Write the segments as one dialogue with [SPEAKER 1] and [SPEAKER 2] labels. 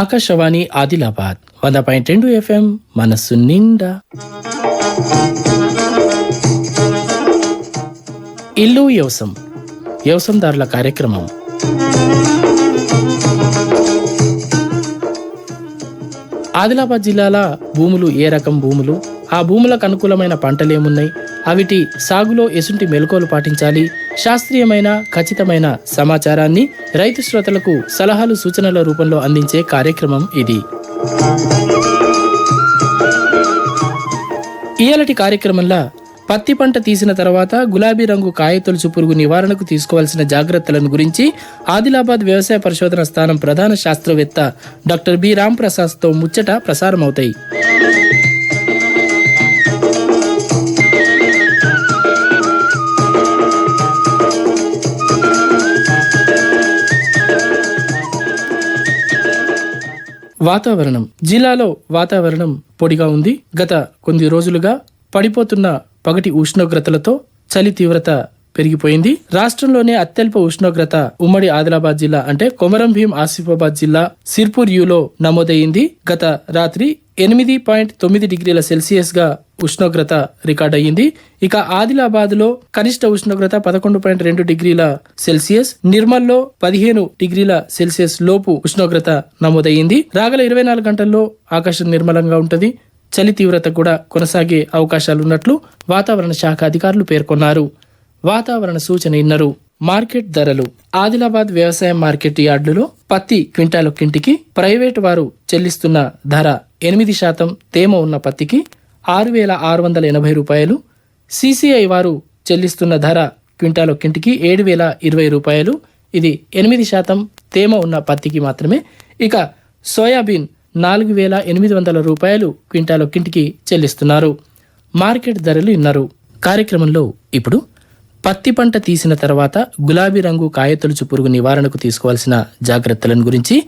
[SPEAKER 1] ఆకాశవాణి ఆదిలాబాద్ వంద పాయింట్ రెండు ఎఫ్ఎం మనస్సు నిండా. ఇల్లు వ్యవసం వ్యవసందారుల కార్యక్రమం. ఆదిలాబాద్ జిల్లాల భూములు ఏ రకం భూములు? ఆ భూములకు అనుకూలమైన పంటలేమున్నాయి అవిటి సాగులో ఎసుంటి మెలకువలు పాటించాలి. శాస్త్రీయమైన ఖచ్చితమైన సమాచారాన్ని రైతు శ్రోతలకు సలహాలు సూచనల రూపంలో అందించే కార్యక్రమం ఇది. ఇయాలటి కార్యక్రమంలో పత్తి పంట తీసిన తర్వాత గులాబీ రంగు కాయతొలుచు పురుగు నివారణకు తీసుకోవాల్సిన జాగ్రత్తలను గురించి ఆదిలాబాద్ వ్యవసాయ పరిశోధన స్థానం ప్రధాన శాస్త్రవేత్త డాక్టర్ బి. రామ్ ప్రసాద్తో ముచ్చట ప్రసారమవుతాయి. వాతావరణం. జిల్లాలో వాతావరణం పొడిగా ఉంది. గత కొన్ని రోజులుగా పడిపోతున్న పగటి ఉష్ణోగ్రతలతో చలి తీవ్రత పెరిగిపోయింది. రాష్ట్రంలోనే అత్యల్ప ఉష్ణోగ్రత ఉమ్మడి ఆదిలాబాద్ జిల్లా అంటే కొమరం భీం ఆసిఫాబాద్ జిల్లా సిర్పూర్ యూలో నమోదయ్యింది. గత రాత్రి ఎనిమిది పాయింట్ తొమ్మిది డిగ్రీల సెల్సియస్గా ఉష్ణోగ్రత రికార్డ్ అయ్యింది. ఇక ఆదిలాబాద్లో కనిష్ట ఉష్ణోగ్రత పదకొండు పాయింట్ రెండు డిగ్రీల సెల్సియస్ నిర్మల్లో పదిహేను డిగ్రీల సెల్సియస్ లోపు ఉష్ణోగ్రత నమోదయ్యింది. రాగల ఇరవై నాలుగు గంటల్లో ఆకాశం నిర్మలంగా ఉంటుంది. చలి తీవ్రత కూడా కొనసాగే అవకాశాలున్నట్లు వాతావరణ శాఖ అధికారులు పేర్కొన్నారు. వాతావరణ సూచన ఇన్నరు. మార్కెట్ ధరలు. ఆదిలాబాద్ వ్యవసాయ మార్కెట్ యార్డులో పత్తి క్వింటాలు కింటికి ప్రైవేటు వారు చెల్లిస్తున్న ధర ఎనిమిది శాతం తేమ ఉన్న పత్తికి ఆరు వేల ఆరు వందల ఎనభై రూపాయలు. సిసిఐ వారు చెల్లిస్తున్న ధర క్వింటాల్ కింటికి ఏడు వేల ఇరవై రూపాయలు. ఇది ఎనిమిది శాతం తేమ ఉన్న పత్తికి మాత్రమే. ఇక సోయాబీన్ నాలుగు వేల ఎనిమిది వందల రూపాయలు క్వింటాల్ కింటికి చెల్లిస్తున్నారు. మార్కెట్ ధరలు ఇన్నారు. కార్యక్రమంలో ఇప్పుడు పత్తి పంట తీసిన తర్వాత గులాబీ రంగు కాయతొలుచు పురుగు నివారణకు తీసుకోవాల్సిన జాగ్రత్తలను గురించి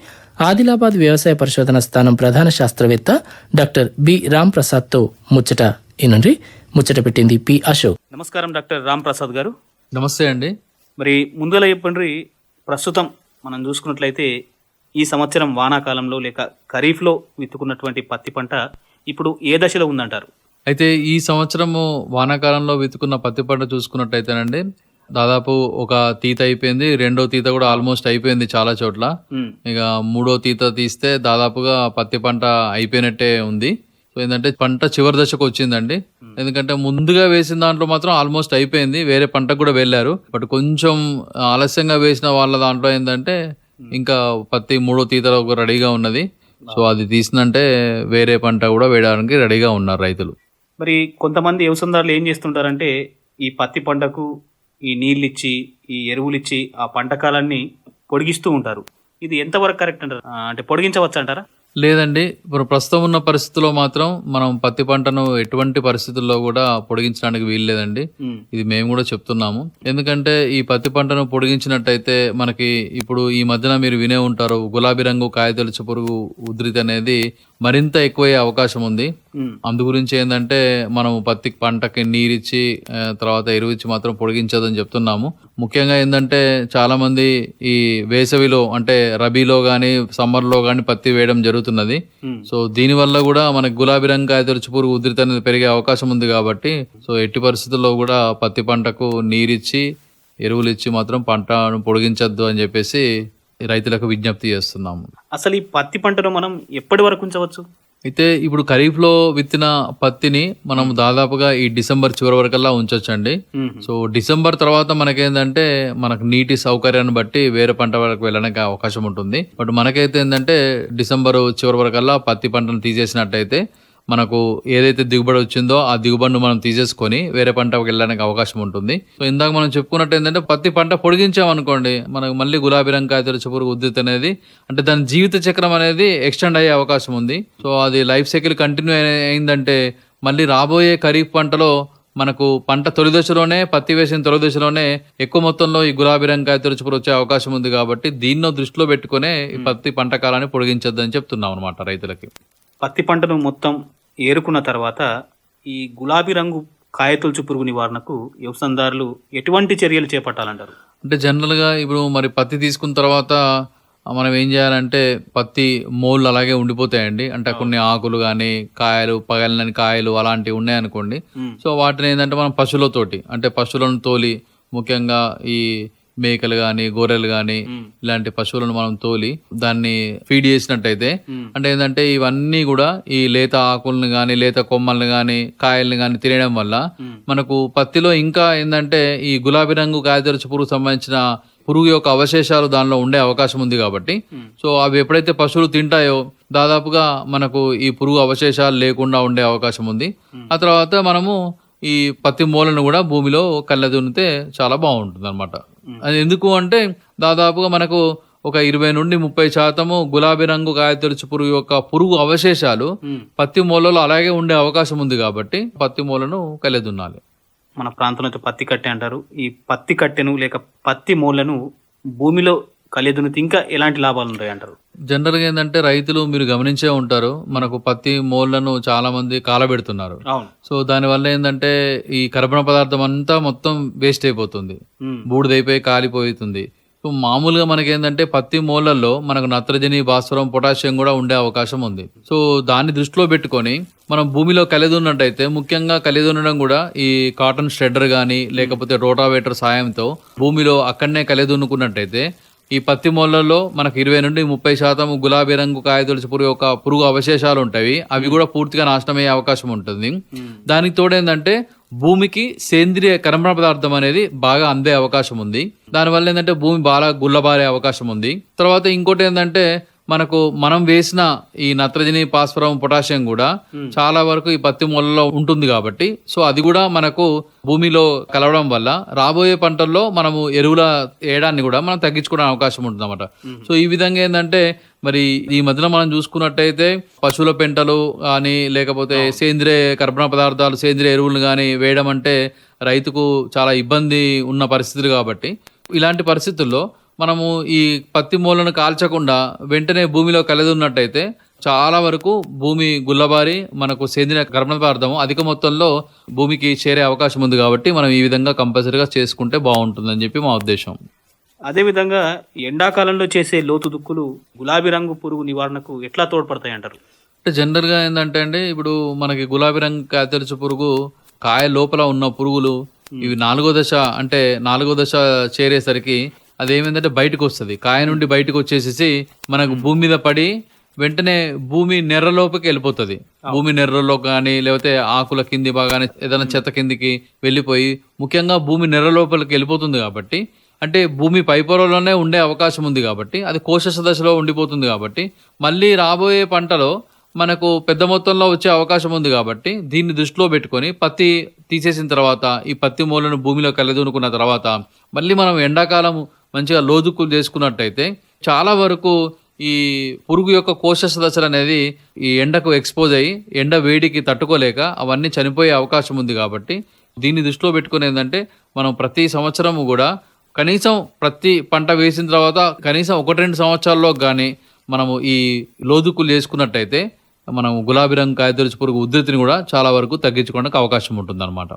[SPEAKER 1] ఆదిలాబాద్ వ్యవసాయ పరిశోధన స్థానం ప్రధాన శాస్త్రవేత్త డాక్టర్ బి రామ్ ప్రసాద్తో ముచ్చట ఇనండి ముచ్చట పెట్టింది పి అశోక్.
[SPEAKER 2] నమస్కారం డాక్టర్ రామ్ ప్రసాద్ గారు.
[SPEAKER 3] నమస్తే అండి.
[SPEAKER 2] మరి ముందుగా చెప్పండి ప్రస్తుతం మనం చూసుకున్నట్లయితే ఈ సంవత్సరం వానాకాలంలో లేక ఖరీఫ్లో విత్తుకున్నటువంటి పత్తి పంట ఇప్పుడు ఏ దశలో ఉందంటారు?
[SPEAKER 3] అయితే ఈ సంవత్సరము వానాకాలంలో విత్తుకున్న పత్తి పంట చూసుకున్నట్టయితేనండి దాదాపు ఒక తీత అయిపోయింది. రెండో తీత కూడా ఆల్మోస్ట్ అయిపోయింది చాలా చోట్ల.
[SPEAKER 2] ఉమ్,
[SPEAKER 3] ఇక మూడో తీత తీస్తే దాదాపుగా పత్తి పంట అయిపోయినట్టే ఉంది. సో ఏంటంటే పంట చివరి దశకు వచ్చిందండి. ఎందుకంటే ముందుగా వేసిన దాంట్లో మాత్రం ఆల్మోస్ట్ అయిపోయింది. వేరే పంటకు కూడా వెళ్ళారు. బట్ కొంచెం ఆలస్యంగా వేసిన వాళ్ళ దాంట్లో ఏంటంటే ఇంకా పత్తి మూడో తీతలో రెడీగా ఉన్నది. సో అది తీసిందంటే వేరే పంట కూడా వేయడానికి రెడీగా ఉన్నారు రైతులు.
[SPEAKER 2] మరి కొంతమంది వ్యవసాయదారులు ఏం చేస్తుంటారంటే ఈ పత్తి పంటకు ఈ నీళ్ళు ఇచ్చి ఈ ఎరువులు ఇచ్చి ఆ పంట కాలాన్ని పొడిగిస్తూ ఉంటారు. ఇది ఎంతవరకు కరెక్ట్ అంటారు? అంటే పొడిగించవచ్చు అంటారా?
[SPEAKER 3] లేదండి. ఇప్పుడు ప్రస్తుతం ఉన్న పరిస్థితుల్లో మాత్రం మనం పత్తి పంటను ఎటువంటి పరిస్థితుల్లో కూడా పొడిగించడానికి వీల్లేదండి. ఇది మేము కూడా చెప్తున్నాము. ఎందుకంటే ఈ పత్తి పంటను పొడిగించినట్టయితే మనకి ఇప్పుడు ఈ మధ్యన మీరు వినే ఉంటారు గులాబీ రంగు కాయతొలుచు పురుగు ఉధృతి అనేది మరింత ఎక్కువయ్యే అవకాశం ఉంది. అందు గురించి ఏంటంటే మనం పత్తి పంటకి నీరిచ్చి తర్వాత ఎరువు ఇచ్చి మాత్రం పొడిగించదని చెప్తున్నాము. ముఖ్యంగా ఏంటంటే చాలా మంది ఈ వేసవిలో అంటే రబీలో కానీ సమ్మర్లో కానీ పత్తి వేయడం జరుగుతున్నది. సో దీనివల్ల కూడా మనకి గులాబీ రంగు కాయతొలుచు పురుగు ఉధృతి అనేది పెరిగే అవకాశం ఉంది కాబట్టి సో ఎట్టి పరిస్థితుల్లో కూడా పత్తి పంటకు నీరిచ్చి ఎరువులు ఇచ్చి మాత్రం పంటను పొడిగించొద్దు అని చెప్పేసి రైతులకు విజ్ఞప్తి చేస్తున్నాము.
[SPEAKER 2] అసలు ఈ పత్తి పంటను మనం ఎప్పటి వరకు ఉంచవచ్చు?
[SPEAKER 3] అయితే ఇప్పుడు ఖరీఫ్లో విత్తిన పత్తిని మనం దాదాపుగా ఈ డిసెంబర్ చివరి వరకల్లా ఉంచొచ్చండి. సో డిసెంబర్ తర్వాత మనకేందంటే మనకు నీటి సౌకర్యాన్ని బట్టి వేరే పంట వరకు వెళ్ళడానికి అవకాశం ఉంటుంది. బట్ మనకైతే ఏంటంటే డిసెంబర్ చివరి వరకల్లా పత్తి పంటను తీసేసినట్టయితే మనకు ఏదైతే దిగుబడి వచ్చిందో ఆ దిగుబడిని మనం తీసేసుకొని వేరే పంటకు వెళ్ళడానికి అవకాశం ఉంటుంది. సో ఇందాక మనం చెప్పుకున్నట్టు ఏంటంటే పత్తి పంట పొడిగించామనుకోండి మనకు మళ్ళీ గులాబీ రంగు కాయతొలి పురుగు ఉద్ధృతి అనేది అంటే దాని జీవిత చక్రం అనేది ఎక్స్టెండ్ అయ్యే అవకాశం ఉంది. సో అది లైఫ్ సైకిల్ కంటిన్యూ అయిందంటే మళ్ళీ రాబోయే ఖరీఫ్ పంటలో మనకు పంట తొలి దశలోనే పత్తి వేసిన తొలి దశలోనే ఎక్కువ మొత్తంలో ఈ గులాబీ రంగు కాయ తొలచుపురు వచ్చే అవకాశం ఉంది కాబట్టి దీన్నో దృష్టిలో పెట్టుకునే ఈ పత్తి పంట కాలాన్ని పొడిగించొద్దని చెప్తున్నాం అనమాట రైతులకి.
[SPEAKER 2] పత్తి పంటను మొత్తం ఏరుకున్న తర్వాత ఈ గులాబీ రంగు కాయతొలుచు పురుగు నివారణకు వ్యవసాయదారులు ఎటువంటి చర్యలు చేపట్టాలంటారు?
[SPEAKER 3] అంటే జనరల్గా ఇప్పుడు మరి పత్తి తీసుకున్న తర్వాత మనం ఏం చేయాలంటే పత్తి మోళ్ళు అలాగే ఉండిపోతాయండి. అంటే కొన్ని ఆకులు కానీ కాయలు పగలినని కాయలు అలాంటివి ఉన్నాయనుకోండి. సో వాటిని ఏంటంటే మనం పశువులతోటి అంటే పశువులను తోలి ముఖ్యంగా ఈ మేకలు కానీ గొర్రెలు కానీ
[SPEAKER 2] ఉమ్.
[SPEAKER 3] ఇలాంటి పశువులను మనం తోలి దాన్ని ఫీడ్ చేసినట్టయితే. అంటే ఏంటంటే ఇవన్నీ కూడా ఈ లేత ఆకులను కానీ లేత కొమ్మల్ని కానీ కాయల్ని కానీ తినడం వల్ల. మనకు పత్తిలో ఇంకా ఏంటంటే ఈ గులాబీ రంగు కాయతొలచు పురుగు సంబంధించిన పురుగు యొక్క అవశేషాలు దానిలో ఉండే అవకాశం ఉంది కాబట్టి. సో అవి ఎప్పుడైతే పశువులు తింటాయో దాదాపుగా మనకు ఈ పురుగు అవశేషాలు లేకుండా ఉండే అవకాశం ఉంది ఆ తర్వాత మనము ఈ పత్తి మూలను కూడా భూమిలో కళ్ళదునితే చాలా బాగుంటుంది అనమాట అది ఎందుకు అంటే దాదాపుగా మనకు ఒక ఇరవై నుండి ముప్పై శాతము గులాబీ రంగు కాయతొలుచు పురుగు యొక్క పురుగు అవశేషాలు. పత్తి మూలలో అలాగే ఉండే అవకాశం ఉంది కాబట్టి పత్తి మూలను కళ్ళెదున్నాలి.
[SPEAKER 2] మన ప్రాంతంలో పత్తి కట్టె అంటారు. ఈ పత్తి కట్టెను లేక పత్తి మూలను భూమిలో కలియదునితే ఇంకా ఎలాంటి లాభాలు ఉంటాయి అంటారు?
[SPEAKER 3] జనరల్గా ఏంటంటే రైతులు మీరు గమనించే ఉంటారు మనకు పత్తి మోళ్ళను చాలా మంది కాలబెడుతున్నారు. సో దానివల్ల ఏంటంటే ఈ కర్బన పదార్థం అంతా మొత్తం వేస్ట్ అయిపోతుంది. బూడిదైపోయి కాలిపోతుంది. సో మామూలుగా మనకి ఏంటంటే పత్తి మూలల్లో మనకు నత్రజని భాస్వరం పొటాషియం కూడా ఉండే అవకాశం ఉంది. సో దాన్ని దృష్టిలో పెట్టుకొని మనం భూమిలో కలిదున్నట్టయితే ముఖ్యంగా కలిదున్నడం కూడా ఈ కాటన్ షెడ్డర్ కానీ లేకపోతే రోటావేటర్ సాయంతో భూమిలో అక్కడనే కలిదున్నుకున్నట్టయితే ఈ పత్తి మొళ్ళల్లో మనకు ఇరవై నుండి ముప్పై శాతం గులాబీ రంగు కాయతొలసి పురుగు యొక్క పురుగు అవశేషాలు ఉంటాయి. అవి కూడా పూర్తిగా నాశనమయ్యే అవకాశం ఉంటుంది. దానికి తోడేందంటే భూమికి సేంద్రియ కర్మ పదార్థం అనేది బాగా అందే అవకాశం ఉంది. దానివల్ల ఏంటంటే భూమి బాగా గుల్లబారే అవకాశం ఉంది. తర్వాత ఇంకోటి ఏంటంటే మనకు మనం వేసిన ఈ నత్రజని భాస్వరం పొటాషియం కూడా చాలా వరకు ఈ పత్తి మొలలో ఉంటుంది కాబట్టి సో అది కూడా మనకు భూమిలో కలవడం వల్ల రాబోయే పంటల్లో మనము ఎరువుల వేయడాన్ని కూడా మనం తగ్గించుకోవడం అవకాశం ఉంటుంది అన్నమాట సో ఈ విధంగా ఏంటంటే మరి ఈ మధ్యన మనం చూసుకున్నట్టయితే పశువుల పెంటలు కానీ లేకపోతే సేంద్రియ కర్బన పదార్థాలు సేంద్రియ ఎరువులు కానీ వేయడం అంటే రైతుకు చాలా ఇబ్బంది ఉన్న పరిస్థితులు కాబట్టి ఇలాంటి పరిస్థితుల్లో మనము ఈ పత్తి మూలను కాల్చకుండా వెంటనే భూమిలో కలిదున్నట్టయితే చాలా వరకు భూమి గుల్లబారి మనకు సేంద్రియ కర్బన పదార్థం అధిక మొత్తంలో భూమికి చేరే అవకాశం ఉంది కాబట్టి మనం ఈ విధంగా కంపల్సరీగా చేసుకుంటే బాగుంటుందని చెప్పి మా ఉద్దేశం.
[SPEAKER 2] అదేవిధంగా ఎండాకాలంలో చేసే లోతు దుక్కులు గులాబీ రంగు పురుగు నివారణకు ఎట్లా తోడ్పడతాయి అంటారు?
[SPEAKER 3] అంటే జనరల్గా ఏంటంటే అండి ఇప్పుడు మనకి గులాబీ రంగు కాయతెలుచు పురుగు కాయ లోపల ఉన్న పురుగులు ఇవి నాలుగో దశ అంటే నాలుగో దశ చేరేసరికి అదేమైందంటే బయటకు వస్తుంది కాయ నుండి బయటకు వచ్చేసేసి మనకు భూమి మీద పడి వెంటనే భూమి నెర్రలోపలికి వెళ్ళిపోతుంది. భూమి నెర్రలో కానీ లేకపోతే ఆకుల కింది బాగానే ఏదైనా చెత్త కిందికి వెళ్ళిపోయి ముఖ్యంగా భూమి నెర్ర లోపలికి వెళ్ళిపోతుంది కాబట్టి అంటే భూమి పైపొరలోనే ఉండే అవకాశం ఉంది కాబట్టి అది కోశస్థ దశలో ఉండిపోతుంది కాబట్టి మళ్ళీ రాబోయే పంటలో మనకు పెద్ద మొత్తంలో వచ్చే అవకాశం ఉంది కాబట్టి దీన్ని దృష్టిలో పెట్టుకొని పత్తి తీసేసిన తర్వాత ఈ పత్తి మూలను భూమిలో కలిదూనుకున్న తర్వాత మళ్ళీ మనం ఎండాకాలం మంచిగా లోతుకులు చేసుకున్నట్టయితే చాలా వరకు ఈ పురుగు యొక్క కోశ దశలు అనేది ఈ ఎండకు ఎక్స్పోజ్ అయ్యి ఎండ వేడికి తట్టుకోలేక అవన్నీ చనిపోయే అవకాశం ఉంది కాబట్టి దీన్ని దృష్టిలో పెట్టుకుని ఏంటంటే మనం ప్రతి సంవత్సరము కూడా కనీసం ప్రతి పంట వేసిన తర్వాత కనీసం ఒకటి రెండు సంవత్సరాల్లో కానీ మనము ఈ లోదుకులు చేసుకున్నట్టయితే మనం గులాబీ రంగు కాయతొలుచు పురుగు ఉధృతిని కూడా చాలా వరకు తగ్గించుకోవడానికి అవకాశం ఉంటుందన్నమాట.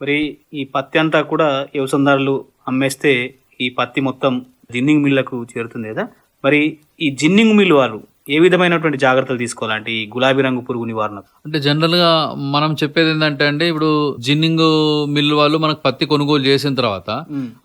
[SPEAKER 2] మరి ఈ పత్తి అంతా కూడా వ్యవసాయదారులు అమ్మేస్తే ఈ పత్తి మొత్తం జిన్నింగ్ మిల్లకు చేరుతుంది కదా. మరి ఈ జిన్నింగ్ మిల్ వాళ్ళు ఏ విధమైనటువంటి జాగ్రత్తలు తీసుకోవాలంటే ఈ గులాబీ రంగు పురుగు నివారణకు.
[SPEAKER 3] అంటే జనరల్గా మనం చెప్పేది ఏంటంటే అండి ఇప్పుడు జిన్నింగ్ మిల్ వాళ్ళు మనకు పత్తి కొనుగోలు చేసిన తర్వాత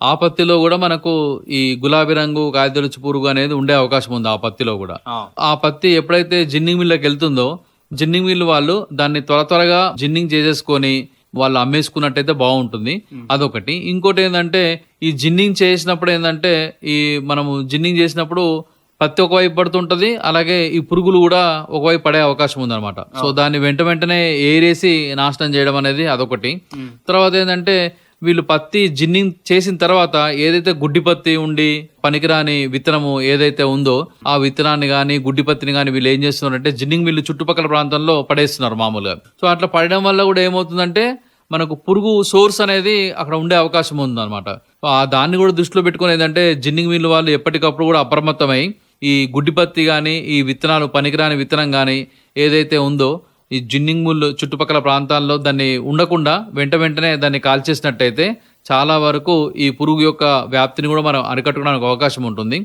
[SPEAKER 3] ఆ పత్తిలో కూడా మనకు ఈ గులాబీ రంగు కాయతొలుచు పురుగు అనేది ఉండే అవకాశం ఉంది ఆ పత్తిలో కూడా.
[SPEAKER 2] ఆ,
[SPEAKER 3] ఆ పత్తి ఎప్పుడైతే జిన్నింగ్ మిల్లోకి వెళ్తుందో జిన్నింగ్ మిల్ వాళ్ళు దాన్ని త్వర త్వరగా జిన్నింగ్ చేసేసుకొని వాళ్ళు అమ్మేసుకున్నట్టయితే బాగుంటుంది. అదొకటి. ఇంకోటి ఏంటంటే ఈ జిన్నింగ్ చేసినప్పుడు ఏంటంటే ఈ మనము జిన్నింగ్ చేసినప్పుడు పత్తి ఒకవైపు పడుతుంటది అలాగే ఈ పురుగులు కూడా ఒకవైపు పడే అవకాశం ఉందన్నమాట. సో దాన్ని వెంట వెంటనే ఏరేసి నాశనం చేయడం అనేది అదొకటి. తర్వాత ఏంటంటే వీళ్ళు పత్తి జిన్నింగ్ చేసిన తర్వాత ఏదైతే గుడ్డి పత్తి ఉండి పనికిరాని విత్తనము ఏదైతే ఉందో ఆ విత్తనాన్ని కానీ గుడ్డి పత్తిని కానీ వీళ్ళు ఏం చేస్తున్నారంటే జిన్నింగ్ మిల్లు చుట్టుపక్కల ప్రాంతంలో పడేస్తున్నారు మామూలుగా. సో అట్లా పడడం వల్ల కూడా ఏమవుతుందంటే మనకు పురుగు సోర్స్ అనేది అక్కడ ఉండే అవకాశం ఉందన్నమాట. ఆ దాన్ని కూడా దృష్టిలో పెట్టుకుని ఏంటంటే జిన్నింగ్ మిల్లు వాళ్ళు ఎప్పటికప్పుడు కూడా అప్రమత్తమై ఈ గుడ్డి పత్తి కానీ ఈ విత్తనాలు పనికిరాని విత్తనం కానీ ఏదైతే ఉందో ఈ జిన్నింగ్ ముళ్ళు చుట్టుపక్కల ప్రాంతాల్లో దాన్ని ఉండకుండా వెంట వెంటనే దాన్ని కాల్చేసినట్టయితే చాలా వరకు ఈ పురుగు యొక్క వ్యాప్తిని కూడా మనం అరికట్టుకోవడానికి అవకాశం ఉంటుంది.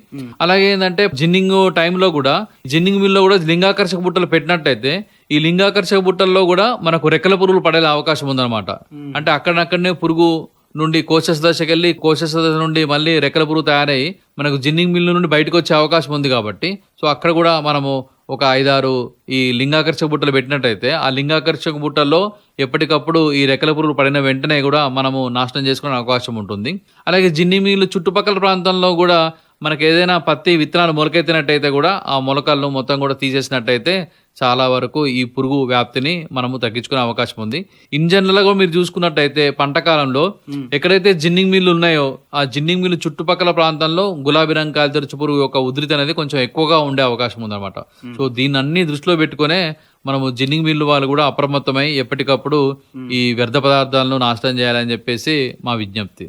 [SPEAKER 3] అలాగే ఏంటంటే జిన్నింగ్ టైంలో కూడా జిన్నింగ్ మిల్లో కూడా లింగాకర్షక బుట్టలు పెట్టినట్టయితే ఈ లింగాకర్షక బుట్టల్లో కూడా మనకు రెక్కల పురుగులు పడే అవకాశం ఉందన్నమాట. అంటే అక్కడక్కడనే పురుగు నుండి కోశస్ దశకి వెళ్ళి కోశస్ దశ నుండి మళ్ళీ రెక్కల పురుగు తయారై మనకు జిన్నింగ్ మిల్ నుండి బయటకు వచ్చే అవకాశం ఉంది కాబట్టి. సో అక్కడ కూడా మనము ఒక ఐదారు ఈ లింగాకర్షక బుట్టలు పెట్టినట్టయితే ఆ లింగాకర్షక బుట్టల్లో ఎప్పటికప్పుడు ఈ రెక్కల పురుగులు పడిన వెంటనే కూడా మనము నాశనం చేసుకునే అవకాశం ఉంటుంది. అలాగే జిన్ని మీలు చుట్టుపక్కల ప్రాంతంలో కూడా మనకి ఏదైనా పత్తి విత్తనాలు మొలకెత్తినట్టయితే కూడా ఆ మొలకలను మొత్తం కూడా తీసేసినట్టయితే చాలా వరకు ఈ పురుగు వ్యాప్తిని మనము తగ్గించుకునే అవకాశం ఉంది. ఇన్ జనరల్గా మీరు చూసుకున్నట్టయితే పంట కాలంలో ఎక్కడైతే జిన్నింగ్ మిల్లు ఉన్నాయో ఆ జిన్నింగ్ మిల్లు చుట్టుపక్కల ప్రాంతంలో గులాబీ రంగు కాలితెరచు పురుగు యొక్క ఉధృతి అనేది కొంచెం ఎక్కువగా ఉండే అవకాశం ఉందన్నమాట. సో దీన్ని అన్ని దృష్టిలో పెట్టుకునే మనము జిన్నింగ్ మిల్లు వాళ్ళు కూడా అప్రమత్తమై ఎప్పటికప్పుడు ఈ వ్యర్థ పదార్థాలను నాశనం చేయాలని చెప్పేసి మా విజ్ఞప్తి.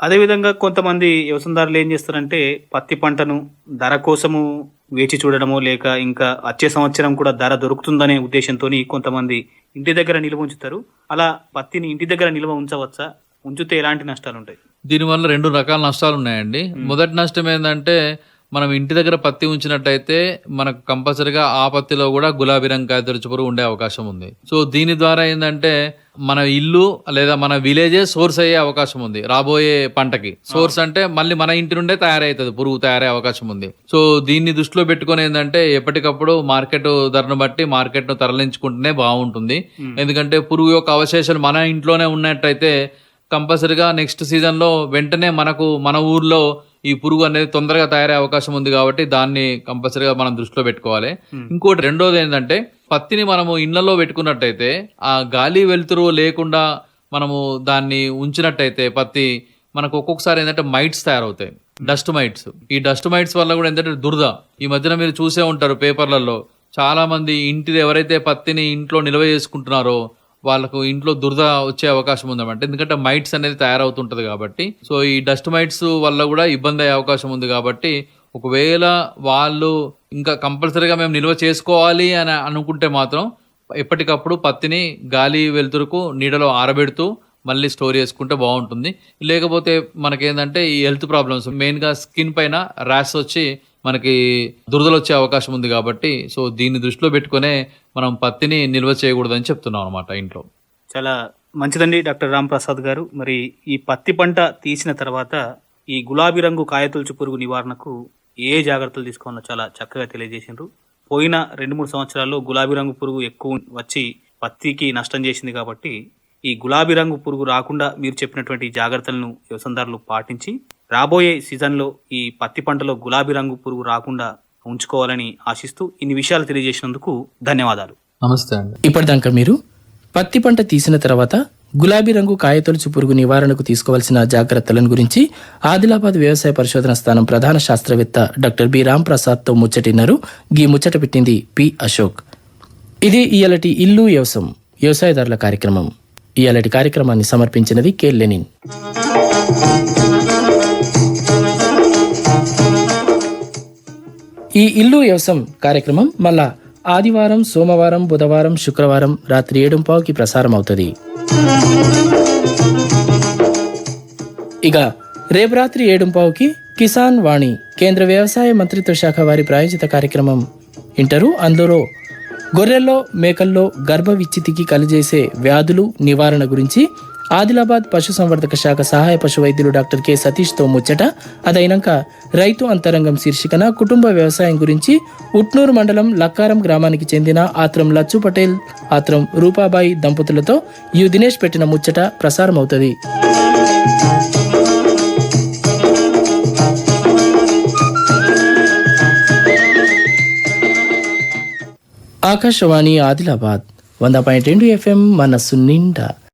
[SPEAKER 2] అదేవిధంగా కొంతమంది వ్యవసాయదారులు ఏం చేస్తారంటే పత్తి పంటను ధర కోసము వేచి చూడడమో లేక ఇంకా వచ్చే సంవత్సరం కూడా ధర దొరుకుతుందనే ఉద్దేశంతో కొంతమంది ఇంటి దగ్గర నిల్వ ఉంచుతారు. అలా పత్తిని ఇంటి దగ్గర నిల్వ ఉంచవచ్చా? ఉంచితే ఎలాంటి నష్టాలు ఉంటాయి?
[SPEAKER 3] దీనివల్ల రెండు రకాల నష్టాలు ఉన్నాయండి. మొదటి నష్టం ఏంటంటే మనం ఇంటి దగ్గర పత్తి ఉంచినట్టయితే మనకు కంపల్సరిగా ఆ పత్తిలో కూడా గులాబీ రంగు కాయతొలుచు పురుగు ఉండే అవకాశం ఉంది. సో దీని ద్వారా ఏంటంటే మన ఇల్లు లేదా మన విలేజే సోర్స్ అయ్యే అవకాశం ఉంది. రాబోయే పంటకి. సోర్స్ అంటే మళ్ళీ మన ఇంటి నుండే తయారవుతుంది పురుగు తయారయ్యే అవకాశం ఉంది. సో దీన్ని దృష్టిలో పెట్టుకొని ఏంటంటే ఎప్పటికప్పుడు మార్కెట్ ధరను బట్టి మార్కెట్ను తరలించుకుంటేనే బాగుంటుంది. ఎందుకంటే పురుగు యొక్క అవశేషాలు మన ఇంట్లోనే ఉన్నట్టయితే కంపల్సరిగా నెక్స్ట్ సీజన్లో వెంటనే మనకు మన ఊర్లో ఈ పురుగు అనేది తొందరగా తయారయ్యే అవకాశం ఉంది కాబట్టి దాన్ని కంపల్సరిగా మనం దృష్టిలో పెట్టుకోవాలి. ఇంకోటి రెండోది ఏంటంటే పత్తిని మనము ఇళ్ళలో పెట్టుకున్నట్టయితే ఆ గాలి వెలుతురు లేకుండా మనము దాన్ని ఉంచినట్టయితే పత్తి మనకు ఒక్కొక్కసారి ఏంటంటే మైట్స్ తయారవుతాయి. Dust mites. ఈ డస్ట్ మైట్స్ వల్ల కూడా ఏంటంటే దురద. ఈ మధ్యన మీరు చూసే ఉంటారు పేపర్లలో చాలా మంది ఇంటిది ఎవరైతే పత్తిని ఇంట్లో నిల్వ చేసుకుంటున్నారో వాళ్ళకు ఇంట్లో దురద వచ్చే అవకాశం ఉందన్నమాట ఎందుకంటే మైట్స్ అనేది తయారవుతుంటుంది కాబట్టి. సో ఈ డస్ట్ మైట్స్ వల్ల కూడా ఇబ్బంది అయ్యే అవకాశం ఉంది కాబట్టి ఒకవేళ వాళ్ళు ఇంకా కంపల్సరీగా మేము నిల్వ చేసుకోవాలి అని అనుకుంటే మాత్రం ఎప్పటికప్పుడు పత్తిని గాలి వెలుతురుకు నీడలో ఆరబెడుతూ మళ్ళీ స్టోర్ చేసుకుంటే బాగుంటుంది. లేకపోతే మనకేంటంటే ఈ హెల్త్ ప్రాబ్లమ్స్ మెయిన్గా స్కిన్ పైన ర్యాష్ వచ్చి మనకి దురదలు వచ్చే అవకాశం ఉంది కాబట్టి సో దీన్ని దృష్టిలో పెట్టుకునే మనం పత్తిని నిల్వ చేయకూడదని చెప్తున్నాం అనమాట ఇంట్లో.
[SPEAKER 2] చాలా మంచిదండి డాక్టర్ రామ్ ప్రసాద్ గారు. మరి ఈ పత్తి పంట తీసిన తర్వాత ఈ గులాబీ రంగు కాయతొలుచు పురుగు నివారణకు ఏ జాగ్రత్తలు తీసుకోవాలో చాలా చక్కగా తెలియజేసిండ్రు. పోయిన రెండు మూడు సంవత్సరాల్లో గులాబీ రంగు పురుగు ఎక్కువ వచ్చి పత్తికి నష్టం చేసింది కాబట్టి ఈ గులాబీ రంగు పురుగు రాకుండా మీరు చెప్పినటువంటి జాగ్రత్తలను వ్యవసాయదారులు పాటించి రాబోయే సీజన్లో ఈ పత్తి పంటలో గులాబీ రంగు పురుగు రాకుండా ఉంచుకోవాలని ఆశిస్తూ ఇన్ని విషయాలు తెలియజేసినందుకు ధన్యవాదాలు.
[SPEAKER 3] నమస్తే అండి.
[SPEAKER 1] ఇప్పటిదాకా మీరు పత్తి పంట తీసిన తర్వాత గులాబీ రంగు కాయతొలుచు పురుగు నివారణకు తీసుకోవాల్సిన జాగ్రత్తలను గురించి ఆదిలాబాద్ వ్యవసాయ పరిశోధన స్థానం ప్రధాన శాస్త్రవేత్త డాక్టర్ బి. రామ్ ప్రసాద్తో ముచ్చటిన్నారు. గీ ముచ్చట పెట్టింది పి. అశోక్. ఇది ఇయలటి ఇల్లు వ్యవసం వ్యవసాయదారుల కార్యక్రమం. ఇయలటి కార్యక్రమాన్ని సమర్పించినది కె. లెనిన్. ఈ ఇల్లు వ్యవసం కార్యక్రమం మళ్ళా ఆదివారం సోమవారం బుధవారం శుక్రవారం రాత్రి ఏడుంపావుకి ప్రసారం అవుతుంది ఇక రేపు రాత్రి ఏడుంపావుకి కిసాన్ వాణి కేంద్ర వ్యవసాయ మంత్రిత్వ శాఖ వారి ప్రాయోజిత కార్యక్రమం. ఇంటరు అందులో గొర్రెల్లో మేకల్లో గర్భ విచ్చితికి కలిజేసే వ్యాధులు నివారణ గురించి ఆదిలాబాద్ పశుసంవర్ధక శాఖ సహాయ పశు వైద్యులు డాక్టర్ కె సతీష్తో ముచ్చట. అదైనాక రైతు అంతరంగం శీర్షికన కుటుంబ వ్యవసాయం గురించి ఉట్నూరు మండలం లక్కారం గ్రామానికి చెందిన ఆత్రం లచ్చు పటేల్ ఆత్రం రూపాబాయి దంపతులతో యు దినేష్ పెట్టిన ముచ్చట ప్రసారం అవుతుంది ఆకాశవాణి ఆదిలాబాద్ వంద పాయింట్ రెండు ఎఫ్ఎం మనస్సు నిండా.